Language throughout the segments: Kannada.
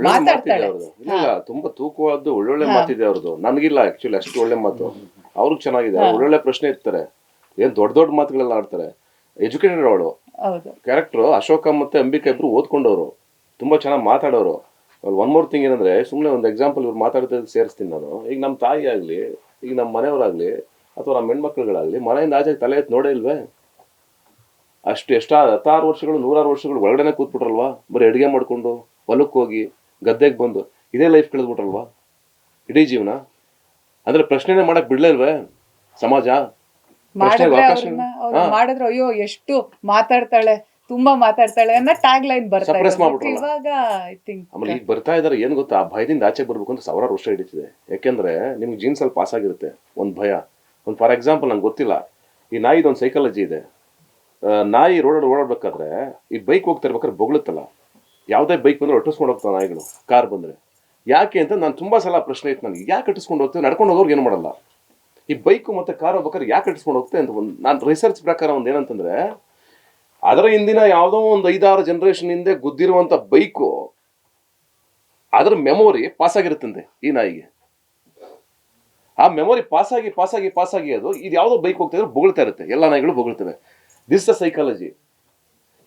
ಮಾತಾಡ್ತಾಳೆ. ಇಲ್ಲ ತುಂಬಾ ತೂಕವಾದ್ದು ಒಳ್ಳೊಳ್ಳೆ ಮಾತಿದೆ ಅವ್ರದ್ದು. ನನಗಿಲ್ಲ ಆಕ್ಚುಲಿ ಅಷ್ಟು ಒಳ್ಳೆ ಮಾತು. ಅವ್ರಿಗೆ ಚೆನ್ನಾಗಿದೆ. ಒಳ್ಳೊಳ್ಳೆ ಪ್ರಶ್ನೆ ಇರ್ತಾರೆ ಏನ್ ದೊಡ್ಡ ದೊಡ್ಡ ಮಾತುಗಳೆಲ್ಲ ಆಡ್ತಾರೆ. ಎಜುಕೇಟೆಡ್ ಅವಳು. ಕ್ಯಾರೆಕ್ಟರ್ ಅಶೋಕ ಮತ್ತೆ ಅಂಬಿಕಾ ಇಬ್ರು ಓದ್ಕೊಂಡವರು. ತುಂಬಾ ಚೆನ್ನಾಗಿ ಮಾತಾಡೋರು. ಒನ್ ಮೋರ್ ಥಿಂಗ್ ಏನಂದ್ರೆ ಸುಮ್ಮನೆ ಒಂದು ಎಕ್ಸಾಂಪಲ್ ಇವ್ರು ಮಾತಾಡ್ತಾ ಸೇರಿಸ್ತೀನಿ ನಾನು. ಈಗ ನಮ್ಮ ತಾಯಿ ಆಗಲಿ ಈಗ ನಮ್ಮ ಮನೆಯವರಾಗ್ಲಿ ಅಥವಾ ನಮ್ಮ ಹೆಣ್ಮಕ್ಳುಗಳಾಗ್ಲಿ ಮನೆಯಿಂದ ಆಚೆ ತಲೆ ಎತ್ತಿ ನೋಡೇ ಇಲ್ವೇ? ಅಷ್ಟು ಎಷ್ಟಾದ ಹತ್ತಾರು ವರ್ಷಗಳು ನೂರಾರು ವರ್ಷಗಳು ಒಳಗಡೆನೆ ಕೂತ್ಬಿಟ್ರಲ್ವಾ? ಬರೀ ಅಡುಗೆ ಮಾಡ್ಕೊಂಡು ಹೊಲಕ್ಕೆ ಹೋಗಿ ಗದ್ದೆಗೆ ಬಂದು ಇದೇ ಲೈಫ್ ಕಳೆದ್ಬಿಟ್ರಲ್ವಾ ಇಡೀ ಜೀವನ? ಅಂದ್ರೆ ಪ್ರಶ್ನೆನೇ ಮಾಡಕ್ ಬಿಡ್ಲಿಲ್ವೇ ಸಮಾಜ? ಮಾಡಿದ್ರೆ ಅವಕಾಶ ಅವ್ರನ್ನ ಅವ್ರು ಮಾಡಿದ್ರೆ ಅಯ್ಯೋ ಎಷ್ಟು ಮಾತಾಡ್ತಾಳೆ ತುಂಬಾ ಮಾತಾಡ್ತಾಳೆ ಅನ್ನೋ ಟ್ಯಾಗ್ ಲೈನ್ ಬರ್ತಾ Suppress ಇದೆ. ಮಾಡ್ಬಿಟ್ರಲ್ಲ. ಇವಾಗ ಐ ಥಿಂಕ್ ಆಮೇಲೆ ಈಗ ಬರ್ತಾ ಇದಾರೆ ಏನ್ ಗೊತ್ತಾ? ಆ ಭಯದಿಂದ ಆಚೆ ಬರ್ಬೇಕು ಅಂತ ಸಾವಿರಾರು ವರ್ಷ ಹಿಡಿತಿದೆ. ಯಾಕೆಂದ್ರೆ ನಿಮ್ಗೆ ಜೀನ್ಸ್ ಅಲ್ಲಿ ಪಾಸ್ ಆಗಿರುತ್ತೆ ಒಂದು ಭಯ. ಒಂದು ಫಾರ್ ಎಕ್ಸಾಂಪಲ್ ನಂಗೆ ಗೊತ್ತಿಲ್ಲ. ಈ ನಾಯಿದು ಒಂದು ಸೈಕಾಲಜಿ ಇದೆ. ಆ, ನಾಯಿ ರೋಡ್ ಓಡಾಡ್ಬೇಕಾದ್ರೆ ಈ ಬೈಕ್ ಹೋಗ್ತಾ ಇರ್ಬೇಕಾದ್ರೆ ಬೊಗಳುತ್ತಲ್ಲ. ಯಾವುದೇ ಬೈಕ್ ಬಂದರೆ ಒಟ್ಟಿಸ್ಕೊಂಡು ಹೋಗ್ತಾನೆ ನಾಯಿಗಳು ಕಾರ್ ಬಂದರೆ. ಯಾಕೆ ಅಂತ ನಾನು ತುಂಬ ಸಲ ಪ್ರಶ್ನೆ ಇತ್ತು ನನಗೆ, ಯಾಕೆ ಕಟ್ಟಿಸ್ಕೊಂಡು ಹೋಗ್ತೇವೆ? ನಡ್ಕೊಂಡು ಹೋಗೋರ್ಗೆ ಏನು ಮಾಡಲ್ಲ? ಈ ಬೈಕು ಮತ್ತು ಕಾರ್ ಹೋಗ್ಬೇಕಾದ್ರೆ ಯಾಕೆ ಕಟ್ಟಿಸ್ಕೊಂಡು ಹೋಗ್ತೇವೆ ಅಂತ ಒಂದು ನಾನು ರಿಸರ್ಚ್ ಪ್ರಕಾರ ಒಂದು ಏನಂತಂದರೆ, ಅದರ ಹಿಂದಿನ ಯಾವುದೋ ಒಂದು ಐದಾರು ಜನ್ರೇಷನ್ ಹಿಂದೆ ಗುದ್ದಿರುವಂಥ ಬೈಕು ಅದರ ಮೆಮೊರಿ ಪಾಸ್ ಆಗಿರುತ್ತಂತೆ ಈ ನಾಯಿಗೆ. ಆ ಮೆಮೊರಿ ಪಾಸ್ ಆಗಿ ಪಾಸ್ ಆಗಿ ಪಾಸ್ ಆಗಿ ಅದು ಇದು ಯಾವುದೋ ಬೈಕ್ ಹೋಗ್ತಾ ಇದ್ರೆ ಬೊಗಳ್ತಾ ಇರುತ್ತೆ. ಎಲ್ಲ ನಾಯಿಗಳು ಬೊಗಳ್ತವೆ. ದಿಸ್ ದ ಸೈಕಾಲಜಿ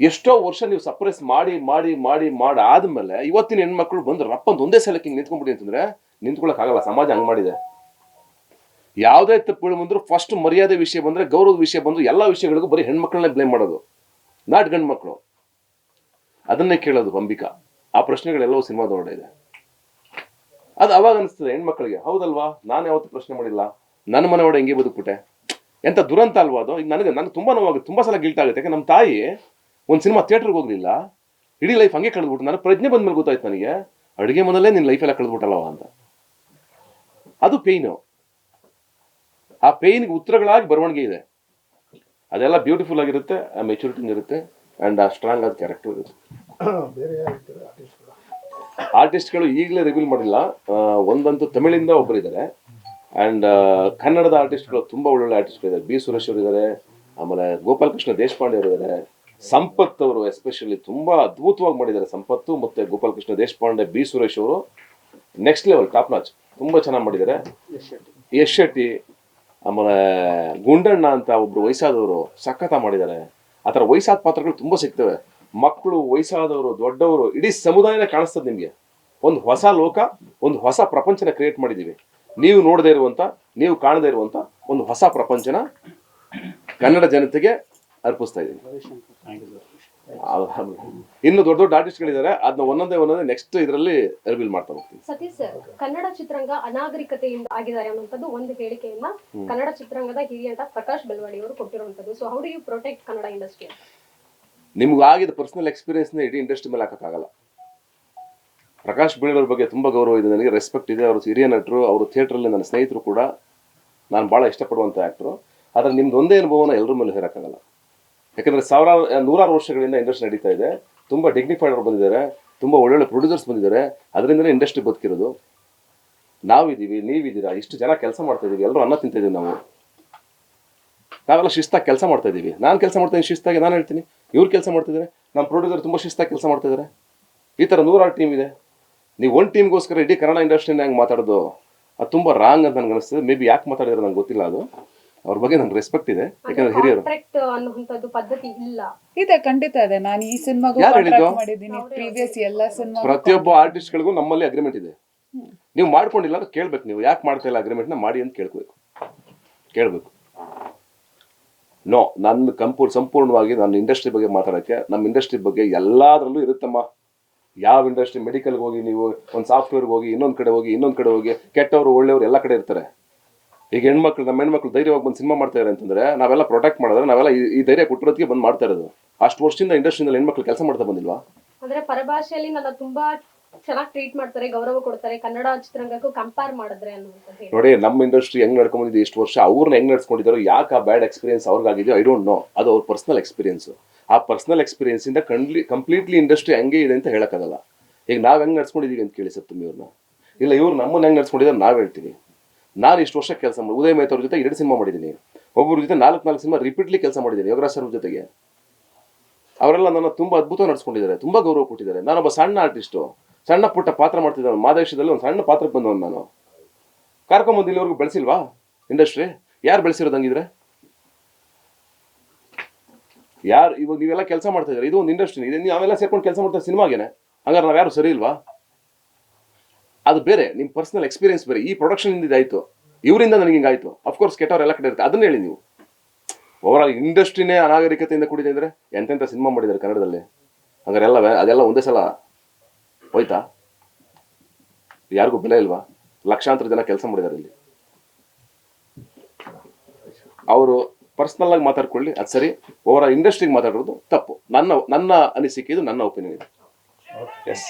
ಎಷ್ಟೋ ವರ್ಷ ನೀವು ಸಪ್ರೆಸ್ ಮಾಡಿ ಮಾಡಿ ಮಾಡಿ ಮಾಡಿ ಆದ್ಮೇಲೆ ಇವತ್ತಿನ ಹೆಣ್ಮಕ್ಳು ಬಂದು ರಪ್ಪಂತ ಒಂದೇ ಸಲಕ್ಕೆ ಹಿಂಗೆ ನಿಂತ್ಕೊಂಡ್ಬಿಡಿ ಅಂತಂದ್ರೆ ನಿಂತ್ಕೊಳ್ಳೋಕ್ಕಾಗಲ್ಲ ಸಮಾಜ ಹಂಗ್ ಮಾಡಿದೆ. ಯಾವುದೇ ತಪ್ಪುಗಳು ಬಂದ್ರು ಫಸ್ಟ್ ಮರ್ಯಾದೆ ವಿಷಯ ಬಂದ್ರೆ, ಗೌರವದ ವಿಷಯ ಬಂದ್ರು ಎಲ್ಲಾ ವಿಷಯಗಳಿಗೂ ಬರೀ ಹೆಣ್ಮಕ್ಳನ್ನೇ ಬ್ಲೇಮ್ ಮಾಡೋದು. ನಾಟ್ ಗಂಡ್ಮಕ್ಳು. ಅದನ್ನೇ ಕೇಳೋದು ಅಂಬಿಕಾ. ಆ ಪ್ರಶ್ನೆಗಳೆಲ್ಲವೂ ಸಿನಿಮಾದೊಳಗಡೆ ಇದೆ. ಅದು ಅವಾಗ ಅನಿಸ್ತದೆ ಹೆಣ್ಮಕ್ಳಿಗೆ, ಹೌದಲ್ವಾ? ನಾನು ಯಾವತ್ತೂ ಪ್ರಶ್ನೆ ಮಾಡಿಲ್ಲ. ನನ್ನ ಮನೆ ಒಡೆ ಹೆಂಗೆ ಬದುಕ್ಬಿಟ್ಟೆ? ಎಂತ ದುರಂತ ಅಲ್ವಾ ಅದು? ಈಗ ನನಗೆ ನನಗೆ ತುಂಬಾ ನೋವಾಗುತ್ತೆ ತುಂಬಾ ಸಲ ಗಿಲ್ಟ್ ಆಗುತ್ತೆ. ಯಾಕೆ ನಮ್ಮ ತಾಯಿ ಒಂದು ಸಿನಿಮಾ ಥಿಯೇಟರ್ಗೆ ಹೋಗಲಿಲ್ಲ ಇಡೀ ಲೈಫ್ ಹಂಗೆ ಕಳೆದ್ಬಿಟ್ಟು ನಾನು ಪ್ರಜ್ಞೆ ಬಂದ್ಮೇಲೆ ಗೊತ್ತಾಯ್ತು ನನಗೆ ಅಡುಗೆ ಮನೆಯಲ್ಲೇ ನಿನ್ನ ಲೈಫೆಲ್ಲ ಎಲ್ಲ ಕಳೆದ್ಬಿಟ್ಟಲ್ಲವ ಅಂತ. ಅದು ಪೇಯ್ನು ಆ ಪೇಯ್ನ್ಗೆ ಉತ್ತರಗಳಾಗಿ ಬರವಣಿಗೆ ಇದೆ. ಅದೆಲ್ಲ ಬ್ಯೂಟಿಫುಲ್ ಆಗಿರುತ್ತೆ ಆ ಮೆಚುರಿಟಿ ಇರುತ್ತೆ ಅಂಡ್ ಆ ಸ್ಟ್ರಾಂಗ್ ಆದ ಕ್ಯಾರೆಕ್ಟರ್ ಇರುತ್ತೆ. ಆರ್ಟಿಸ್ಟ್ಗಳು ಈಗಲೇ ರಿವೀಲ್ ಮಾಡಿಲ್ಲ. ಒಂದಂತೂ ತಮಿಳಿಂದ ಒಬ್ಬರು ಇದ್ದಾರೆ. ಅಂಡ್ ಕನ್ನಡದ ಆರ್ಟಿಸ್ಟ್ಗಳು ತುಂಬಾ ಒಳ್ಳೊಳ್ಳೆ ಆರ್ಟಿಸ್ಟ್ಗಳಿದ್ದಾರೆ ಬಿ ಸುರೇಶ್ ಅವರು ಇದ್ದಾರೆ ಆಮೇಲೆ ಗೋಪಾಲಕೃಷ್ಣ ದೇಶಪಾಂಡೆ ಅವರು ಇದ್ದಾರೆ ಸಂಪತ್ ಅವರು ಎಸ್ಪೆಷಲಿ ತುಂಬಾ ಅದ್ಭುತವಾಗಿ ಮಾಡಿದ್ದಾರೆ. ಸಂಪತ್ತು ಮತ್ತೆ ಗೋಪಾಲಕೃಷ್ಣ ದೇಶಪಾಂಡೆ, ಬಿ ಸುರೇಶ್ ಅವರು ನೆಕ್ಸ್ಟ್ ಲೆವೆಲ್ ಟಾಪ್ ನಾಚ್ ತುಂಬಾ ಚೆನ್ನಾಗಿ ಮಾಡಿದ್ದಾರೆ. ಯಶ್ ಶೆಟ್ಟಿ, ಆಮೇಲೆ ಗುಂಡಣ್ಣ ಅಂತ ಒಬ್ರು ವಯಸ್ಸಾದವರು ಸಖತ ಮಾಡಿದ್ದಾರೆ. ಆ ಥರ ವಯಸ್ಸಾದ ಪಾತ್ರಗಳು ತುಂಬಾ ಸಿಗ್ತವೆ. ಮಕ್ಕಳು ವಯಸ್ಸಾದವರು, ದೊಡ್ಡವರು, ಇಡೀ ಸಮುದಾಯನೇ ಕಾಣಿಸ್ತದೆ ನಿಮಗೆ. ಒಂದು ಹೊಸ ಲೋಕ, ಒಂದು ಹೊಸ ಪ್ರಪಂಚನ ಕ್ರಿಯೇಟ್ ಮಾಡಿದ್ದೀವಿ. ನೀವು ನೋಡದೇ ಇರುವಂತ, ನೀವು ಕಾಣದೇ ಇರುವಂತ ಒಂದು ಹೊಸ ಪ್ರಪಂಚನ ಕನ್ನಡ ಜನತೆಗೆ ಅರ್ಪಿಸ್ತಾ ಇದ್ದೀನಿ. ಇನ್ನು ದೊಡ್ಡ ದೊಡ್ಡ ಆರ್ಟಿಸ್ಟ್ ಆರ್ಟಿಸ್ಟ್ಗಳಿದ್ದಾರೆ ಅದನ್ನ ಒಂದೊಂದೇ ಒಂದೊಂದೇ ನೆಕ್ಸ್ಟ್ ಇದರಲ್ಲಿ ರಿವೀಲ್ ಮಾಡ್ತಾ ಹೋಗ್ತೀನಿ. ಸತೀಶ್ ಸರ್ ಕನ್ನಡ ಚಿತ್ರರಂಗ ಅನಾಗರಿಕತೆಯಿಂದ ಆಗಿದ್ದಾರೆ ಅನ್ನುವಂಥದ್ದು ಒಂದು ಹೇಳಿಕೆಯನ್ನ ಕನ್ನಡ ಚಿತ್ರರಂಗದ ಹಿರಿಯ ನಟ ಪ್ರಕಾಶ್ ಬೆಲ್ವಾಡಿ ಅವರು ಕೊಟ್ಟಿರುವಂತದ್ದು so how do you protect Kannada industry ನಿಮ್ಗೆ ಆಗಿದ ಪರ್ಸನಲ್ ಎಕ್ಸ್ಪೀರಿಯನ್ಸ್ನ ಇಡೀ ಇಂಡಸ್ಟ್ರಿ ಮೇಲೆ ಹಾಕೋಕ್ಕಾಗಲ್ಲ ಪ್ರಕಾಶ್ ಬೀಳೋರ್ ಬಗ್ಗೆ ತುಂಬಾ ಗೌರವ ಇದೆ ನನಗೆ ರೆಸ್ಪೆಕ್ಟ್ ಇದೆ. ಅವರು ಹಿರಿಯ ನಟರು ಅವರು ಥಿಯೇಟ್ರಲ್ಲಿ ನನ್ನ ಸ್ನೇಹಿತರು ಕೂಡ. ನಾನು ಭಾಳ ಇಷ್ಟಪಡುವಂಥ ಆ್ಯಕ್ಟ್ರು ಆದರೆ ನಿಮ್ದು ಒಂದೇ ಅನುಭವನ ಎಲ್ಲರ ಮೇಲೆ ಹೇರೋಕ್ಕಾಗಲ್ಲ ಯಾಕಂದರೆ ಸಾವಿರಾರು ನೂರಾರು ವರ್ಷಗಳಿಂದ ಇಂಡಸ್ಟ್ರಿ ನಡೀತಾ ಇದೆ. ತುಂಬ ಡಿಗ್ನಿಫೈಡ್ ಅವರು ಬಂದಿದ್ದಾರೆ. ತುಂಬ ಒಳ್ಳೊಳ್ಳೆ ಪ್ರೊಡ್ಯೂಸರ್ಸ್ ಬಂದಿದ್ದಾರೆ. ಅದರಿಂದಲೇ ಇಂಡಸ್ಟ್ರಿ ಬದುಕಿರೋದು. ನಾವಿದ್ದೀವಿ, ನೀವಿದ್ದೀರಾ, ಇಷ್ಟು ಜನ ಕೆಲಸ ಮಾಡ್ತಾ ಇದೀವಿ ಎಲ್ಲರೂ ಅನ್ನ ತಿಂತಿದ್ದೀವಿ ನಾವು. ನಾವೆಲ್ಲ ಶಿಸ್ತಾಗಿ ಕೆಲಸ ಮಾಡ್ತಾ ಇದೀವಿ. ನಾನು ಕೆಲಸ ಮಾಡ್ತಾ ಇದ್ದೀನಿ ಶಿಸ್ತಾಗಿ, ನಾನು ಹೇಳ್ತೀನಿ. ಇವ್ರು ಕೆಲಸ ಮಾಡ್ತಿದ್ದಾರೆ ನಮ್ಮ ಪ್ರೊಡ್ಯೂಸರ್ ತುಂಬ ಶಿಸ್ತಾಗಿ ಕೆಲಸ ಮಾಡ್ತಿದ್ದಾರೆ ಈ ಥರ ನೂರಾರು ಟೀಮ್ ಇದೆ. ನೀವು ಒಂದು ಟೀಮ್ಗೋಸ್ಕರ ಇಡೀ ಕನ್ನಡ ಇಂಡಸ್ಟ್ರಿನ ಹೆಂಗೆ ಮಾತಾಡೋದು? ಅದು ತುಂಬ ರಾಂಗ್ ಅಂತ ನನಗೆ ಅನಿಸ್ತದೆ ಮೇ ಬಿ ಯಾಕೆ ಮಾತಾಡಿದ್ರೆ ನಂಗೆ ಗೊತ್ತಿಲ್ಲ ಅದು. ಅವ್ರ ಬಗ್ಗೆ ನನ್ಗೆ ರೆಸ್ಪೆಕ್ಟ್ ಇದೆ. ಯಾಕಂದ್ರೆ ಹಿರಿಯರು. ಕಾಂಟ್ರಾಕ್ಟ್ ಅನ್ನುವಂಥದ್ದು ಪದ್ಧತಿ ಇಲ್ಲ. ಇದೆ ಖಂಡಿತ ಇದೆ. ನಾನು ಈ ಸಿನಿಮಾಗೂ ಯಾರು ಹೇಳಿದ್ದು? ಕಾಂಟ್ರಾಕ್ಟ್ ಮಾಡಿದ್ದೀನಿ ಪ್ರೀವಿಯಸ್ ಎಲ್ಲ ಸಿನಿಮಾ ಪ್ರತಿಯೊಬ್ಬ ಆರ್ಟಿಸ್ಟ್ಗಳಿಗೂ ನಮ್ಮಲ್ಲಿ ಅಗ್ರಿಮೆಂಟ್ ಇದೆ. ನೀವು ಮಾಡ್ಕೊಂಡಿಲ್ಲ ಅಂದ್ರೆ ಕೇಳ್ಬೇಕು ನೀವು. ಯಾಕೆ ಮಾಡ್ತಾ ಇಲ್ಲ ಅಗ್ರಿಮೆಂಟ್ನ ಮಾಡಿ ಅಂತ ಕೇಳ್ಬೇಕು. ಕೇಳಬೇಕು. ನೋ ನನ್ನ ಕಂಪೂರ್ ಸಂಪೂರ್ಣವಾಗಿ ನನ್ನ ಇಂಡಸ್ಟ್ರಿ ಬಗ್ಗೆ ಮಾತಾಡೋಕ್ಕೆ ನಮ್ಮ ಇಂಡಸ್ಟ್ರಿ ಬಗ್ಗೆ ಎಲ್ಲದರಲ್ಲೂ ಇರುತ್ತಮ್ಮ. ಯಾವ ಇಂಡಸ್ಟ್ರಿ ಮೆಡಿಕಲ್ಗೆ ಹೋಗಿ ನೀವು ಒಂದು ಸಾಫ್ಟ್ವೇರ್ಗೆ ಹೋಗಿ ಇನ್ನೊಂದು ಕಡೆ ಹೋಗಿ ಇನ್ನೊಂದು ಕಡೆ ಹೋಗಿ ಕೆಟ್ಟವರು ಒಳ್ಳೆಯವರು ಎಲ್ಲ ಕಡೆ ಇರ್ತಾರೆ. ಈಗ ಹೆಣ್ಮಕ್ಳು ನಮ್ಮ ಹೆಣ್ಮಕ್ಳು ಧೈರ್ಯವಾಗಿ ಬಂದು ಸಿನಿಮಾ ಮಾಡ್ತಾ ಇದ್ದಾರೆ ಅಂತಂದ್ರೆ ನಾವೆಲ್ಲ ಪ್ರೊಟೆಕ್ಟ್ ಮಾಡಿದ್ರೆ ನಾವೆಲ್ಲ ಈ- ಈ ಧೈರ್ಯ ಕೊಟ್ಟಿರೋದಕ್ಕೆ ಬಂದು ಮಾಡ್ತಾ ಇರೋದು. ಅಷ್ಟು ವರ್ಷದಿಂದ ಇಂಡಸ್ಟ್ರಿಯಿಂದ ಹೆಣ್ಮಕ್ಳು ಕೆಲಸ ಮಾಡ್ತಾ ಬಂದಿಲ್ವಾ? ಅಂದ್ರೆ ಪರಭಾಷೆಯಲ್ಲಿ ನನ್ನ ತುಂಬಾ ಚೆನ್ನಾಗಿ ಟ್ರೀಟ್ ಮಾಡ್ತಾರೆ ಗೌರವ ಕೊಡ್ತಾರೆ ಕನ್ನಡ ಚಿತ್ರರಂಗಕ್ಕೂ ಕಂಪೇರ್ ಮಾಡಿದ್ರೆ ಅನ್ನುವಂಥದ್ದು ಹೇಳಿ. ನೋಡಿ ನಮ್ಮ ಇಂಡಸ್ಟ್ರಿ ಹೆಂಗ್ ನಡ್ಕೊಂಡ್ಬಂದಿದೆ ಇಷ್ಟು ವರ್ಷ ಅವ್ರನ್ನ ಹೆಂಗ್ ನಡ್ಸ್ಕೊಂಡಿದ್ದಾರೋ ಯಾಕೆ ಆ ಬ್ಯಾಡ್ ಎಕ್ಸ್ಪೀರಿಯನ್ಸ್ ಅವ್ರಿಗಾಗಿದೆಯೋ ಐ ಡೋಂಟ್ ನೋ ಅದು ಅವ್ರ ಪರ್ಸನಲ್ ಎಕ್ಸ್ಪೀರಿಯನ್ಸ್ ಆ ಪರ್ಸನಲ್ ಎಕ್ಸ್ಪೀರಿಯನ್ಸ್ ಇಂದ ಕಂಡ್ಲಿ ಕಂಪ್ಲೀಟ್ಲಿ ಇಂಡಸ್ಟ್ರಿ ಹಂಗೆ ಇದೆ ಅಂತ ಹೇಳಕ್ಕಾಗಲ್ಲ. ಈಗ ನಾವ್ ಹೆಂಗ್ ನಡ್ಸ್ಕೊಂಡಿದೀವಿ ಅಂತ ಕೇಳಿ ಸಪ್ತಮಿ ಇವ್ರನ್ನ ಇಲ್ಲ ಇವ್ರು ನಮ್ಮನ್ನ ಹೆಂಗ್ ನಡ್ಸ್ಕೊಂಡಿದ್ದಾರೆ ನಾವ್ ಹೇಳ್ತೀವಿ. ನಾನು ಇಷ್ಟು ವರ್ಷ ಕೆಲಸ ಮಾಡಿ, ಉದಯ ಮೇತ್ ಅವ್ರ ಜೊತೆ ಎರಡು ಸಿನಿಮಾ ಮಾಡಿದ್ದೀನಿ. ಒಬ್ಬರ ಜೊತೆ ನಾಲ್ಕು ನಾಲ್ಕು ಸಿನಿಮಾ ರಿಪೀಟ್ಲಿ ಕೆಲಸ ಮಾಡಿದ್ದೀನಿ, ಯೋಗರಾಜ್ ಸರ್ ಜೊತೆಗೆ. ಅವರೆಲ್ಲ ನನ್ನ ತುಂಬಾ ಅದ್ಭುತ ನಡೆಸ್ಕೊಂಡಿದ್ದಾರೆ, ತುಂಬಾ ಗೌರವ ಕೊಟ್ಟಿದ್ದಾರೆ. ನಾನೊಬ್ಬ ಸಣ್ಣ ಆರ್ಟಿಸ್ಟು ಸಣ್ಣ ಪುಟ್ಟ ಪಾತ್ರ ಮಾಡ್ತಿದ್ದಾನೆ ಮಾದೇಶದಲ್ಲಿ ಒಂದು ಸಣ್ಣ ಪಾತ್ರಕ್ಕೆ ಬಂದವನು ನಾನು. ಕರ್ಕೊಂಬಂದು ಇಲ್ಲಿವರೆಗೂ ಬೆಳೆಸಿಲ್ವಾ ಇಂಡಸ್ಟ್ರಿ ಯಾರು ಬೆಳೆಸಿರೋದಂಗಿದ್ರೆ ಯಾರು, ಇವಾಗ ನೀವೆಲ್ಲ ಕೆಲಸ ಮಾಡ್ತಾ ಇದ್ದಾರೆ? ಇದು ಒಂದು ಇಂಡಸ್ಟ್ರಿ ಇದೆ ನೀವು ಅವೆಲ್ಲ ಸೇರ್ಕೊಂಡು ಕೆಲಸ ಮಾಡ್ತಾರೆ ಸಿನಿಮಾಗೇನೆ. ಹಂಗಾರೆ ನಾವು ಯಾರು ಸರಿ ಇಲ್ವಾ? ಅದು ಬೇರೆ ನಿಮ್ಮ ಪರ್ಸನಲ್ ಎಕ್ಸ್ಪೀರಿಯನ್ಸ್ ಬೇರೆ. ಈ ಪ್ರೊಡಕ್ಷನ್ ಇಂದ ಇದಾಯ್ತು. ಇವರಿಂದ ನನಗೆ ಹಿಂಗಾಯ್ತು ಅಫ್ಕೋರ್ಸ್ ಕೆಟ್ಟವ್ರು ಎಲ್ಲ ಕಡೆ ಇರುತ್ತೆ. ಅದನ್ನ ಹೇಳಿ ನೀವು. ಆಲ್ ಇಂಡಸ್ಟ್ರಿನೇ ಅನಾಗರಿಕತೆಯಿಂದ ಕೂಡಿದೆ ಅಂದರೆ ಎಂತೆಂಥ ಸಿನಿಮಾ ಮಾಡಿದ್ದಾರೆ ಕನ್ನಡದಲ್ಲಿ? ಹಂಗಾರೆ ಎಲ್ಲ ಅದೆಲ್ಲ ಒಂದೇ ಸಲ ಹೋಯ್ತಾ? ಯಾರಿಗೂ ಬೆಲೆ ಇಲ್ವಾ? ಲಕ್ಷಾಂತರ ಜನ ಕೆಲಸ ಮಾಡಿದ್ದಾರೆ ಇಲ್ಲಿ. ಅವರು ಪರ್ಸ್ನಲ್ ಆಗಿ ಮಾತಾಡ್ಕೊಳ್ಳಿ, ಅದು ಸರಿ. ಓವರ್ ಆಲ್ ಇಂಡಸ್ಟ್ರಿಗೆ ಮಾತಾಡೋದು ತಪ್ಪು. ನನ್ನ ನನ್ನ ಅನಿಸಿಕೆ ಇದು, ನನ್ನ ಒಪಿನಿಯನ್ ಇದು. ಎಸ್